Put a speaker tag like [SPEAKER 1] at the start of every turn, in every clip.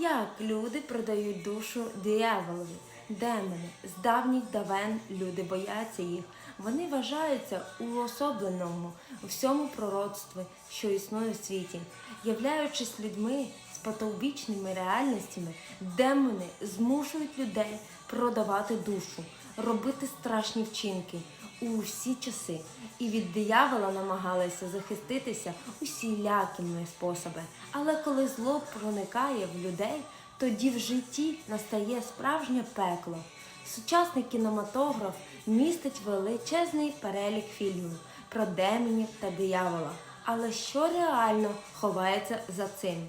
[SPEAKER 1] Як люди продають душу дияволові, демони, з давніх давен люди бояться їх. Вони вважаються уособленому у всьому пророцтві, що існує в світі. Являючись людьми з патологічними реальностями, демони змушують людей продавати душу, робити страшні вчинки у всі часи. І від диявола намагалися захиститися усілякими способи. Але коли зло проникає в людей, тоді в житті настає справжнє пекло. Сучасний кінематограф містить величезний перелік фільмів про демонів та диявола. Але що реально ховається за цим?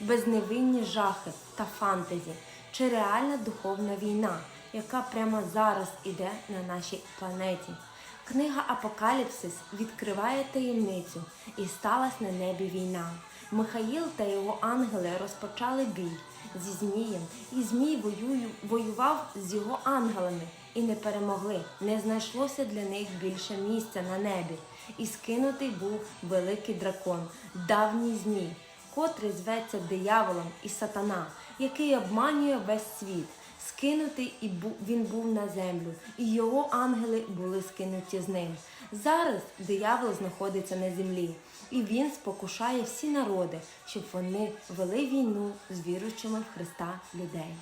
[SPEAKER 1] Безневинні жахи та фантезі чи реальна духовна війна, яка прямо зараз іде на нашій планеті? Книга Апокаліпсис відкриває таємницю і сталася на небі війна. Михаїл та його ангели розпочали бій зі Змієм, і Змій воюю, воював з його ангелами і не перемогли. Не знайшлося для них більше місця на небі. І скинутий був великий дракон, давній Змій, котрий зветься дияволом і сатана, який обманює весь світ. Скинутий і він був на землю, і його ангели були скинуті з ним. Зараз диявол знаходиться на землі, і він спокушає всі народи, щоб вони вели війну з віруючими в Христа людей.